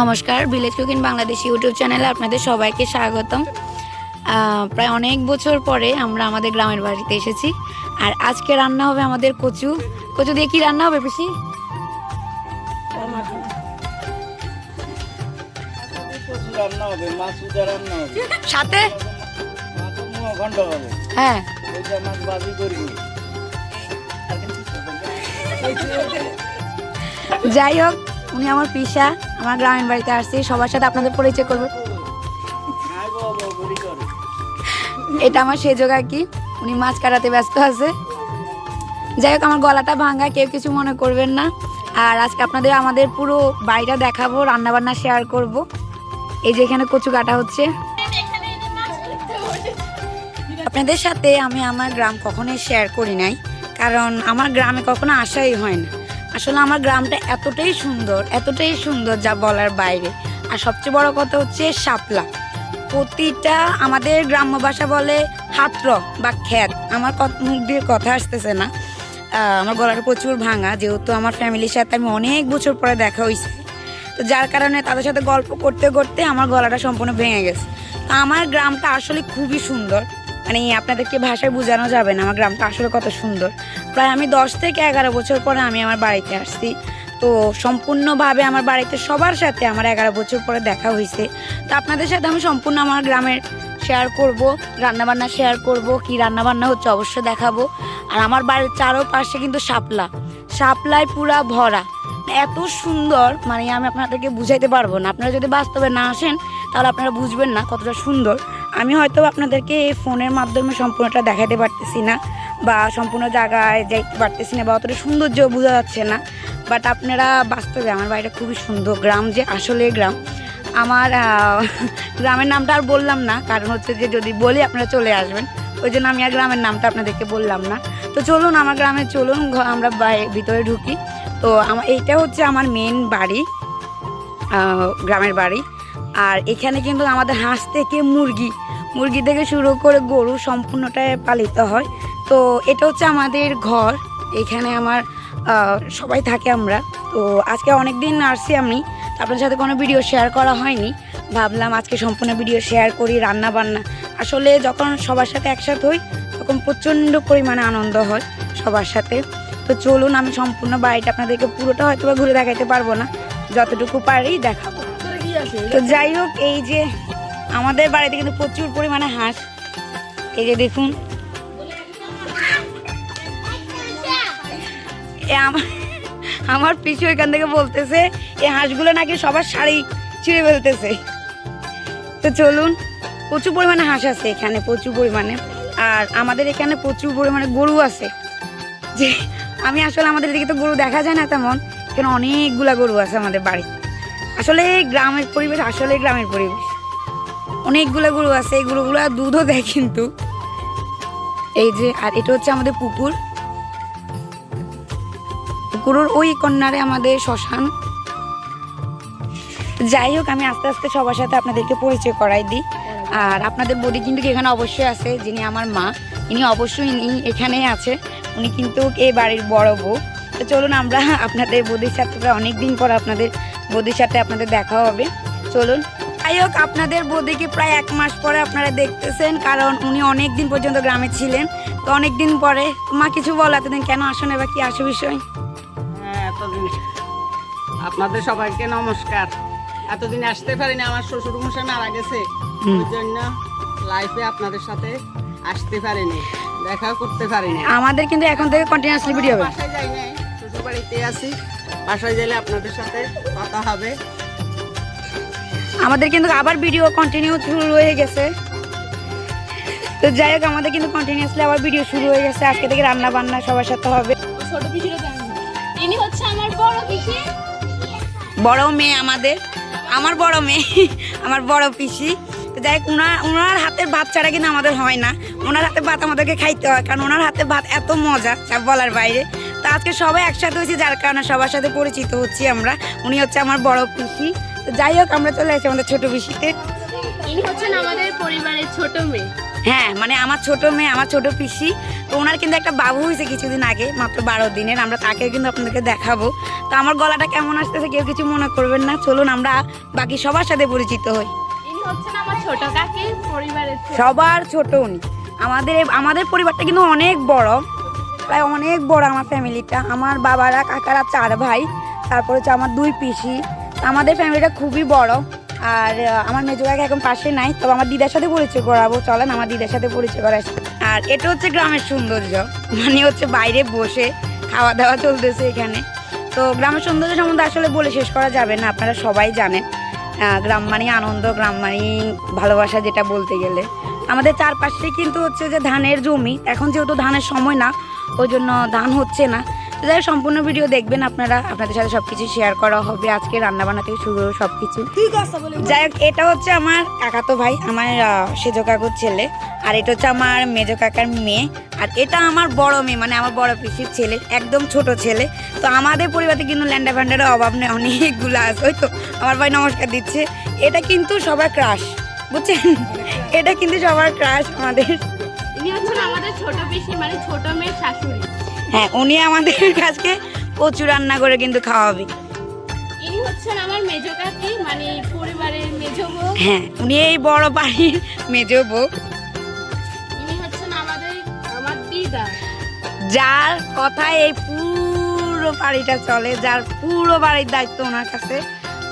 নমস্কার village cooking Bangladesh YouTube চ্যানেলে আপনাদের সবাইকে স্বাগতম। প্রায় অনেক বছর পরে আমরা আমাদের গ্রামের বাড়িতে এসেছি। আর আজকে রান্না হবে আমাদের কচু। কচু দিয়ে কি রান্না হবে হবে সাথে? হ্যাঁ। যাই হোক, উনি আমার পিসা। আমার গ্রামের বাড়িতে আসছি, সবার সাথে আপনাদের পরিচয় করবে। এটা আমার সেজো কাকি, উনি মাছ কাটাতে ব্যস্ত আছে। যাই হোক, আমার গলাটা ভাঙা, কেউ কিছু মনে করবেন না। আর আজকে আপনাদের, আমাদের পুরো বাড়িটা দেখাবো, রান্নাবান্না শেয়ার করব। এই যে এখানে কচু কাটা হচ্ছে। আপনাদের সাথে আমি আমার গ্রাম কখনোই শেয়ার করি নাই, কারণ আমার গ্রামে কখনো আসাই হয় না। আসলে আমার গ্রামটা এতটাই সুন্দর এতটাই সুন্দর যা বলার বাইরে। আর সবচেয়ে বড় কথা হচ্ছে শাপলা। প্রতিটা আমাদের গ্রাম্য ভাষা বলে হাত্র বা খ্যাত। আমার মুখ দিয়ে কথা আসতেছে না। আমার গলাটা প্রচুর ভাঙা, যেহেতু আমার ফ্যামিলির সাথে আমি অনেক বছর পরে দেখা হয়েছে। তো যার কারণে তাদের সাথে গল্প করতে করতে আমার গলাটা সম্পূর্ণ ভেঙে গেছে। তো আমার গ্রামটা আসলে খুবই সুন্দর। মানে আপনাদেরকে ভাষায় বোঝানো যাবে না, আমার গ্রামটা আসলে কত সুন্দর। প্রায় আমি দশ থেকে এগারো বছর পরে আমি আমার বাড়িতে আসছি। তো সম্পূর্ণভাবে আমার বাড়িতে সবার সাথে আমার এগারো বছর পরে দেখা হয়েছে। তো আপনাদের সাথে আমি সম্পূর্ণ আমার গ্রামের শেয়ার করব, রান্নাবান্না শেয়ার করব, কি রান্নাবান্না হচ্ছে অবশ্যই দেখাবো। আর আমার বাড়ির চারোপাশে কিন্তু শাপলা, শাপলায় পুরা ভরা। এত সুন্দর মানে আমি আপনাদেরকে বুঝাইতে পারব না। আপনারা যদি বাস্তবে না আসেন, তাহলে আপনারা বুঝবেন না কতটা সুন্দর। আমি হয়তো আপনাদেরকে এই ফোনের মাধ্যমে সম্পূর্ণটা দেখাতে পারতেছি না বা সম্পূর্ণ জায়গায় যাইতে পারতেছি না বা অতটা সৌন্দর্য বোঝা যাচ্ছে না। বাট আপনারা বাস্তবে আমার বাড়িটা খুবই সুন্দর। গ্রাম যে আসলে গ্রাম। আমার গ্রামের নামটা আর বললাম না। কারণ হচ্ছে যে যদি বলি আপনারা চলে আসবেন। ওই জন্য আমি আর গ্রামের নামটা আপনাদেরকে বললাম না। তো চলুন আমার গ্রামে চলুন আমরা ভিতরে ঢুকি। তো আমার এইটা হচ্ছে আমার মেন বাড়ি গ্রামের বাড়ি। আর এখানে কিন্তু আমাদের হাঁস থেকে মুরগি মুরগি থেকে শুরু করে গরু সম্পূর্ণটাই পালিত হয়। তো এটা হচ্ছে আমাদের ঘর। এখানে আমার সবাই থাকে আমরা। তো আজকে অনেক দিন আসছি আমি। আপনার সাথে কোনো ভিডিও শেয়ার করা হয়নি। ভাবলাম আজকে সম্পূর্ণ ভিডিও শেয়ার করি রান্না বান্না আসলে যখন সবার সাথে একসাথে হই, তখন প্রচণ্ড পরিমাণে আনন্দ হয় সবার সাথে। তো চলুন আমি সম্পূর্ণ বাড়িটা আপনাদেরকে পুরোটা হয়তো বা ঘুরে দেখাতে পারব না। যতটুকু পারি দেখাবো। তো যাই হোক, এই যে আমাদের বাড়িতে কিন্তু প্রচুর পরিমাণে হাঁস। এই যে দেখুন। আমার পিছু এখান থেকে বলতেছে এই হাঁসগুলো নাকি সবার শাড়ি ছিঁড়ে ফেলতেছে। তো চলুন, প্রচুর পরিমাণে হাঁস আছে এখানে, প্রচুর পরিমাণে। আর আমাদের এখানে প্রচুর পরিমাণে গরু আছে। যে, আমি আসলে আমাদের এদিকে তো গরু দেখা যায় না তেমন, এখানে অনেকগুলা গরু আছে আমাদের বাড়িতে। আসলে গ্রামের পরিবেশ আসলে গ্রামের পরিবেশ। অনেকগুলো গরু আছে, এই গরুগুলো দুধও দেয় কিন্তু। এই যে, আর এটা হচ্ছে আমাদের পুকুর। পুকুরের ওই কন্যারে আমাদের শ্মশান। যাই হোক, আমি আস্তে আস্তে সবার সাথে আপনাদেরকে পরিচয় করাই দিই। আর আপনাদের বডি কিন্তু এখানে অবশ্যই আছে, যিনি আমার মা। ইনি অবশ্যই ইনি এখানেই আছে। উনি কিন্তু এই বাড়ির বড় বউ। তো চলুন আমরা আপনাদের বদির সাথে অনেক দিন পর আপনাদের বদির সাথে আপনাদের দেখা হবে। চলুন যাই হোক আপনাদের বৌদিকে প্রায় এক মাস পরে আপনারা দেখতেছেন কারণ উনি অনেক দিন পর্যন্ত গ্রামে ছিলেন। তো অনেক দিন পরে মা কিছু বল এতদিন কেন আসুন এবার কি আসো বিষয়? হ্যাঁ এতদিন। আপনাদের সবাইকে নমস্কার। এতদিন আসতে পারিনি আমার শ্বশুর মশাই মারা গেছে। ওই জন্য লাইফে আপনাদের সাথে আসতে পারিনি দেখা করতে পারিনি। আমাদের কিন্তু এখন থেকে কন্টিনিউয়াসলি ভিডিও হবে। বাসায় যাই নাই শ্বশুর বাড়িতে আছি। বাসায় গেলে আপনাদের সাথে কথা হবে। আমাদের কিন্তু আবার ভিডিও কন্টিনিউ শুরু হয়ে গেছে। তো যাই হোক আমাদের কিন্তু কন্টিনিউসলি আবার ভিডিও শুরু হয়ে গেছে। আজকে থেকে রান্না বান্না সবার সাথে হবে। ছোট ইনি হচ্ছে আমার বড় পিসি। বড় মেয়ে আমাদের। আমার বড় মেয়ে আমার বড় পিসি। তো যাই হোক ওনার ওনার হাতের ভাত ছাড়া কিন্তু আমাদের হয় না। ওনার হাতে ভাত আমাদেরকে খাইতে হয় কারণ ওনার হাতে ভাত এত মজা যা বলার বাইরে। তো আজকে সবাই একসাথে হয়েছি যার কারণে সবার সাথে পরিচিত হচ্ছি আমরা। উনি হচ্ছে আমার বড় পিসি। যাই হোক আমরা চলে আসি আমাদের ছোট পিসিতে। ইনি হচ্ছেন আমাদের পরিবারের ছোট মেয়ে। হ্যাঁ মানে আমার ছোট মেয়ে আমার ছোট পিসি। তো ওনার কিন্তু একটা বাবু হয়েছে কিছুদিন আগে মাত্র বারো দিনের। আমরা তাকেও কিন্তু আপনাদেরকে দেখাবো। তো আমার গলাটা কেমন আসতেছে কেউ কিছু মনে করবেন না। চলুন আমরা বাকি সবার সাথে পরিচিত হই। সবার ছোট উনি। আমাদের আমাদের পরিবারটা কিন্তু অনেক বড়। প্রায় অনেক বড় আমার ফ্যামিলিটা আমার বাবারা কাকারা চার ভাই। তারপর হচ্ছে আমার দুই পিসি। আমাদের ফ্যামিলিটা খুবই বড়, আর আমার মেজো কাকা এখন পাশে নাই, তবে আমার দিদার সাথে পরিচয় করাবো। চলেন, আমার দিদার সাথে পরিচয় করা আর এটা হচ্ছে গ্রামের সৌন্দর্য মানে হচ্ছে বাইরে বসে খাওয়া দাওয়া চলতেছে এখানে। তো গ্রামের সৌন্দর্য সম্বন্ধে আসলে বলে শেষ করা যাবে না, আপনারা সবাই জানেন। গ্রাম মানে আনন্দ, গ্রাম মানে ভালোবাসা যেটা বলতে গেলে। আমাদের চারপাশে কিন্তু হচ্ছে যে ধানের জমি, এখন যেহেতু ধানের সময় না, ওই জন্য ধান হচ্ছে না। তো যাই সম্পূর্ণ ভিডিও দেখবেন আপনারা আপনাদের সাথে সব কিছু শেয়ার করা হবে আজকে রান্নাবান্না থেকে শুরু সব কিছু যাই হোক এটা হচ্ছে আমার কাকাতো ভাই আমার সেজো কাকুর ছেলে আর এটা হচ্ছে আমার মেজো কাকার মেয়ে আর এটা আমার বড় মেয়ে মানে আমার বড় পিসির ছেলে একদম ছোট ছেলে। তো আমাদের পরিবারে কিন্তু ল্যান্ডা ফ্যান্ডারের অভাব নেই অনেকগুলো আছে ওই তো আমার ভাই নমস্কার দিচ্ছে। এটা কিন্তু সবার ক্রাশ বুঝছেন? এটা কিন্তু সবার ক্রাশ আমাদের। ইনি হচ্ছেন আমাদের ছোট পিসি মানে ছোট মেয়ের শাশুড়ি। হ্যাঁ উনি আমাদের কাছকে প্রচুর রান্না করে কিন্তু খাওয়াবে। ইনি হচ্ছেন আমার মেজো কাকি মানে পরিবারের মেজো বউ। হ্যাঁ উনি এই বড় বাড়ির মেজো বউ। ইনি হচ্ছেন আমাদের আমার দিদা। যার কথায় এই পুরো বাড়িটা চলে যার পুরো বাড়ির দায়িত্ব ওনার কাছে।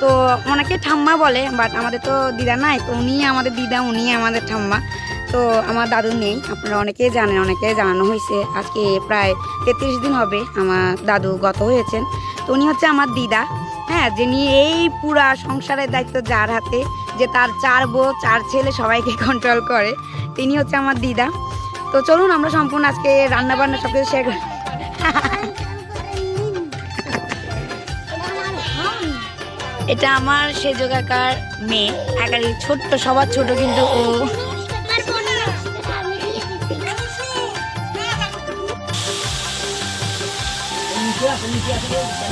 তো ওনাকে ঠাম্মা বলে বাট আমাদের তো দিদা নাই তো উনি আমাদের দিদা উনি আমাদের ঠাম্মা। তো আমার দাদু নেই, আপনারা অনেকেই জানেন অনেকে জানানো হয়েছে। আজকে প্রায় তেত্রিশ দিন হবে আমার দাদু গত হয়েছেন। তো উনি হচ্ছে আমার দিদা হ্যাঁ যিনি এই পুরা সংসারের দায়িত্ব যার হাতে, যে তার চার বউ, চার ছেলে সবাইকে কন্ট্রোল করে, তিনি হচ্ছে আমার দিদা। তো চলুন, আমরা সম্পূর্ণ আজকে রান্না বান্না সব কিছু করি। এটা আমার সেজো কাকার মেয়ে, একারই ছোট্ট, সবার ছোট, কিন্তু ও 不要 kondisi.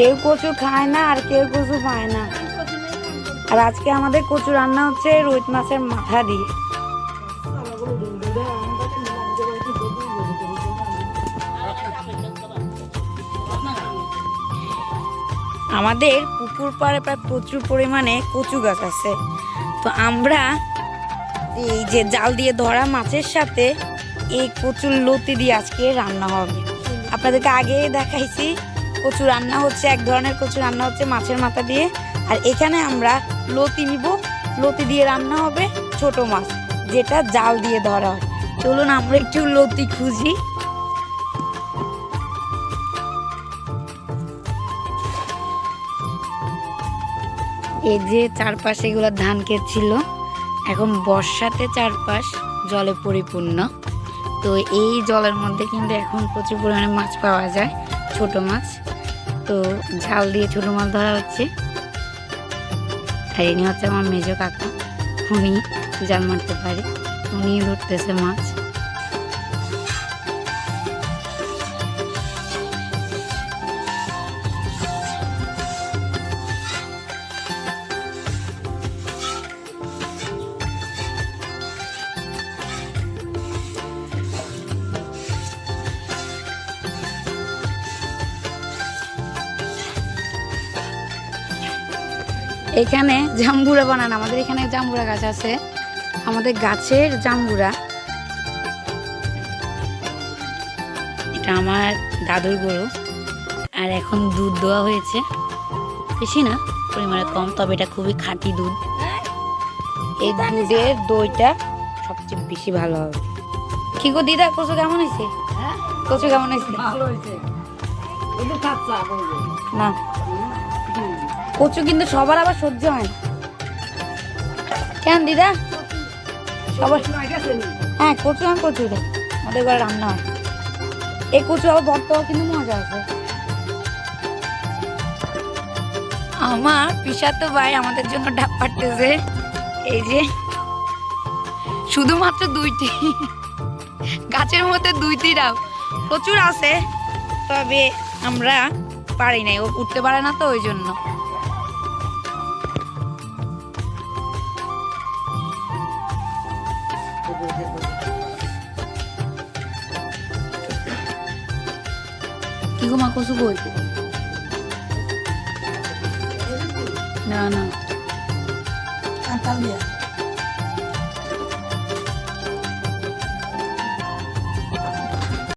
কেউ কচু খায় না আর কেউ কচু পায় না। আর আজকে আমাদের কচু রান্না হচ্ছে রোহিত মাছের মাথা দিয়ে। আমাদের পুকুর পাড়ে প্রায় প্রচুর পরিমাণে কচু গাছ আছে। তো আমরা এই যে জাল দিয়ে ধরা মাছের সাথে এই কচুর লতি দিয়ে আজকে রান্না হবে। আপনাদেরকে আগে দেখাইছি। কচু রান্না হচ্ছে, এক ধরনের কচু রান্না হচ্ছে মাছের মাথা দিয়ে। আর এখানে আমরা লতি নিব। লতি দিয়ে রান্না হবে ছোট মাছ, যেটা জাল দিয়ে ধরা হয়। চলুন আমরা একটু লতি খুঁজি। এই যে চারপাশে এগুলো ধান ক্ষেত ছিল, এখন বর্ষাতে চারপাশ জলে পরিপূর্ণ। তো এই জলের মধ্যে কিন্তু এখন প্রচুর পরিমাণে মাছ পাওয়া যায়, ছোট মাছ। তো ঝাল দিয়ে ছোটো মাছ ধরা হচ্ছে। আর ইনি হচ্ছে আমার মেজো কাকা। উনি জাল মারতে পারে। উনি ধরতেছে মাছ। এখানে জাম্বুরা বানান আমাদের এখানে জাম্বুরা গাছ আছে। আমাদের গাছের জাম্বুরা এটা আমার দাদুর গরু। আর এখন দুধ দেওয়া হয়েছে। বেশি না পরিমাণে কম তবে এটা খুবই খাঁটি দুধ। এই দুধের দইটা সবচেয়ে বেশি ভালো হবে। কি গো দিদা কচু কেমন হয়েছে? কচু কেমন হয়েছে? ভালো না। কচু কিন্তু সবার আবার সহ্য হয় না। কেন দিদা? সবার হ্যাঁ কচু আমি কচু খাই আমাদের ঘরে রান্না হয়। এই কচু আবার বর্তমান কিন্তু মজা আছে। আমার পিসাতো ভাই আমাদের জন্য ডাব পাড়তেছে। এই যে, শুধুমাত্র দুইটি। গাছের মধ্যে দুইটি ডাব। প্রচুর আছে, তবে আমরা পারি নাই। ও উঠতে পারে না তো ওই জন্য। কি গো মা কচু কই না না